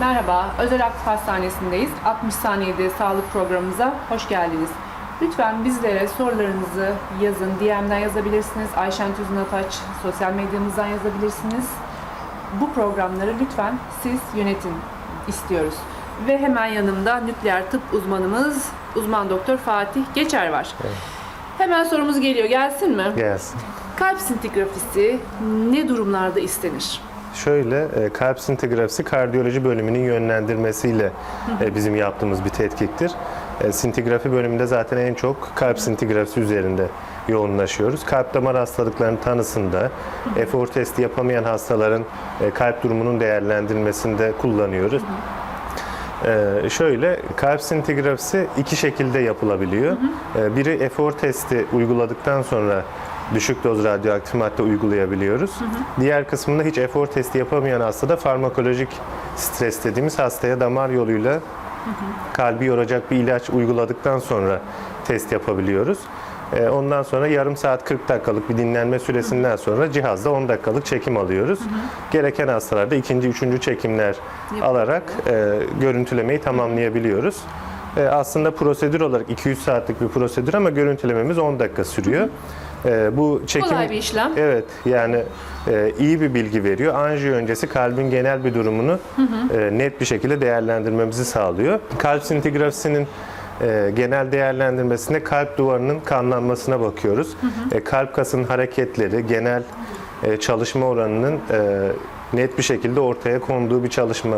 Merhaba, Özel Aktif Hastanesi'ndeyiz. 60 saniyede sağlık programımıza hoş geldiniz. Lütfen bizlere sorularınızı yazın, DM'den yazabilirsiniz. Ayşen Tüzün Ataç sosyal medyamızdan yazabilirsiniz. Bu programları lütfen siz yönetin istiyoruz. Ve hemen yanımda nükleer tıp uzmanımız, uzman doktor Fatih Geçer var. Hemen sorumuz geliyor, gelsin mi? Gelsin. Kalp sintigrafisi ne durumlarda istenir? Şöyle, e, kalp sintigrafisi kardiyoloji bölümünün yönlendirmesiyle e, bizim yaptığımız bir tetkiktir. E, Sintigrafi bölümünde zaten en çok kalp sintigrafisi üzerinde yoğunlaşıyoruz. Kalp damar hastalıklarının tanısında, efor testi yapamayan hastaların kalp durumunun değerlendirilmesinde kullanıyoruz. Ee, şöyle kalp sintigrafisi iki şekilde yapılabiliyor. Ee, biri efor testi uyguladıktan sonra düşük doz radyoaktif madde uygulayabiliyoruz. Diğer kısmında hiç efor testi yapamayan hastada farmakolojik stres dediğimiz hastaya damar yoluyla kalbi yoracak bir ilaç uyguladıktan sonra test yapabiliyoruz. Ee, Ondan sonra yarım saat 40 dakikalık bir dinlenme süresinden sonra cihazda 10 dakikalık çekim alıyoruz. Gereken hastalarda ikinci, üçüncü çekimler alarak e, görüntülemeyi tamamlayabiliyoruz. E, aslında prosedür olarak 200 saatlik bir prosedür ama görüntülememiz 10 dakika sürüyor. E, bu çekim Kolay bir işlem. Evet yani e, iyi bir bilgi veriyor. Anjiyo öncesi kalbin genel bir durumunu e, net bir şekilde değerlendirmemizi sağlıyor. Kalp sintigrafisinin e, genel değerlendirmesinde kalp duvarının kanlanmasına bakıyoruz. E, kalp kasının hareketleri, genel e, çalışma oranının e, net bir şekilde ortaya konduğu bir çalışma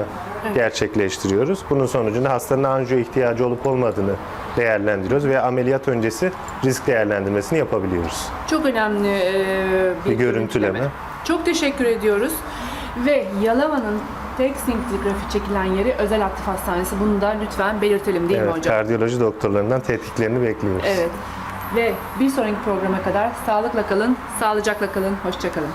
gerçekleştiriyoruz. Bunun sonucunda hastanın anjiyo ihtiyacı olup olmadığını değerlendiriyoruz ve ameliyat öncesi risk değerlendirmesini yapabiliyoruz. Çok önemli e, bir, Bir görüntüleme. Çok teşekkür ediyoruz. Ve Yalova'nın tek sintigrafi çekilen yeri Özel Aktif Hastanesi. Bunu da lütfen belirtelim değil mi Evet, hocam? kardiyoloji doktorlarından tetkiklerini bekliyoruz. Evet. Ve bir sonraki programa kadar sağlıkla kalın, sağlıcakla kalın, hoşça kalın.